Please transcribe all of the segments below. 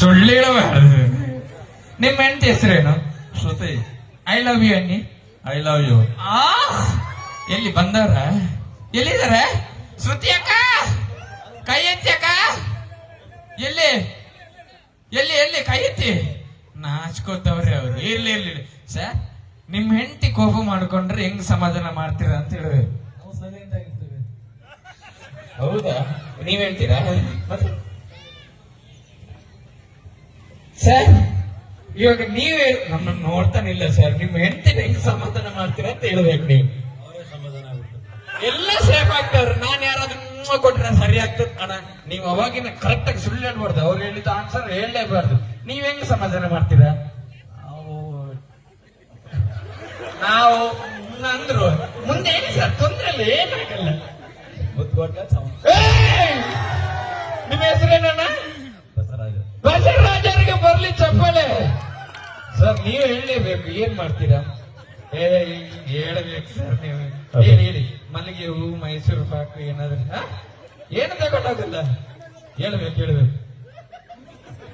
ಸುಳ್ಳು ಹೇಳಬಾರ್ದು ನಿಮ್ಮ ಹೆಂಡತಿ ಹೆಸರೇನು? ಶ್ರುತಿ. ಐ ಲವ್ ಯು ಅಣ್ಣಿ. ಐ ಲವ್ ಯು ಆ? ಎಲ್ಲಿ ಬಂದವ್ರ? ಎಲ್ಲಿದ್ದಾರೆ ಶ್ರುತಿ ಅಕ್ಕ? ಕೈ ಎತ್ತಿ ಅಕ್ಕ? ಎಲ್ಲಿ? ಎಲ್ಲಿ ಎಲ್ಲಿ? ಕೈ ಎತ್ತಿ? ನಾಚ್ಕೋತವ್ರೆ ಅವ್ರು. ಇರ್ಲಿ ಇರ್ಲಿ. ಸರ್ ನಿಮ್ ಹೆಂಡತಿ ಕೋಪ ಮಾಡ್ಕೊಂಡ್ರೆ ಹೆಂಗ್ ಸಮಾಧಾನ ಮಾಡ್ತೀರ ಅಂತ ಹೇಳ್ಬೇಕು ಹೌದಾ ನೀವ್ ಹೇಳ್ತೀರಾ? ಸರ್ ಇವಾಗ ನೀವೇ ನಮ್ಮನ್ನ ನೋಡ್ತಾನಿಲ್ಲ ಸರ್ ನಿಮ್ ಹೆಂಡತಿನ ಹೆಂಗ್ ಸಮಾಧಾನ ಮಾಡ್ತೀರಾ ಅಂತ ಹೇಳ್ಬೇಕು ನೀವು. ಎಲ್ಲ ಸೇಫ್ ಆಗ್ತಾರ ನಾನ್ ಯಾರಾದ್ರೂ ಕೊಟ್ರೆ ಸರಿ ಆಗ್ತದ? ಅಣ್ಣ ನೀವು ಅವಾಗಿನ ಕರೆಕ್ಟ್ ಆಗಿ ಸುಳ್ಳು ಹೇಳ್ಬಾರ್ದು. ಅವ್ರು ಹೇಳಿದ ಆನ್ಸರ್ ಹೇಳಲೇಬಾರ್ದು. ನೀವ್ ಹೆಂಗ್ ಸಮಾಧಾನ ಮಾಡ್ತೀರಾ? ನಾವು ಅಂದ್ರು. ಮುಂದೆ ಹೇಳಿ ಸರ್ ತೊಂದ್ರೆ ಇಲ್ಲ ಏನಾಗಲ್ಲ! ನಿಮ್ಮ ಹೆಸರೇನಣ್ಣ? ಸರ್ ನೀವು ಹೇಳಲೇಬೇಕು ಏನ್ ಮಾಡ್ತೀರಾ? ಏ ಹೇಳಬೇಕು ಸರ್ ನೀವು. ಹೇಳಿ ಹೇಳಿ? ಮಲ್ಲಿಗೆ ಹೂ ಮೈಸೂರು ಪಾಕು ಏನಾದ್ರೂ? ಏನು ತಗೊಂಡಾಗಲ್ಲ? ಹೇಳ್ಬೇಕು ಹೇಳ್ಬೇಕು.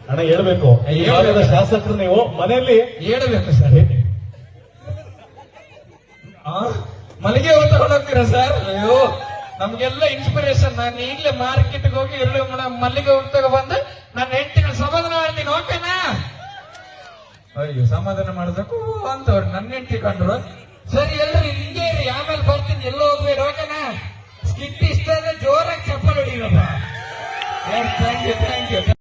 ಅಣ್ಣ ಹೇಳ್ಬೇಕು. ಈ ಭಾಗದ ಶಾಸಕರು ನೀವು ಮನೆಯಲ್ಲಿ ಹೇಳಬೇಕು ಸರ್. ಆ? ಮಲ್ಲಿಗೆ ಹೂ ತಗೊಂಡೋಗ್ತೀರಾ ಸರ್? ಅಯ್ಯೋ ನಮ್ಗೆಲ್ಲ ಇನ್ಸ್ಪಿರೇಷನ್ ನಾನು ಈಗಲೇ ಮಾರ್ಕೆಟ್ಗೆ ಹೋಗಿ ಎರಡು ಮೇಡಮ್ ಮಲ್ಲಿಗೆ ಹೂ ತಗೊಬಂದು ಮಾಡ್ತೀನಿ ಓಕೆನಾ ಅಯ್ಯೋ, ಸಮಾಧಾನ ಮಾಡೋದಕ್ಕೂ ಅಂತವ್ರು ನನ್ನ ಕಂಡ್ರು. ಸರಿ, ಎಲ್ಲರೂ ಹಿಂಗೆ ಇರಿ, ಆಮೇಲೆ ಬರ್ತೀನಿ. ಎಲ್ಲೋ ಹೋಗ್ಬೇಡ, ಓಕೆನಾ? ಸ್ಕಿಟ್ ಇಷ್ಟ ಜೋರಾಗಿ ಚಪ್ಪಲ್ ಹೊಡಿರಪ್ಪ ಥ್ಯಾಂಕ್ ಯು ಥ್ಯಾಂಕ್ ಯು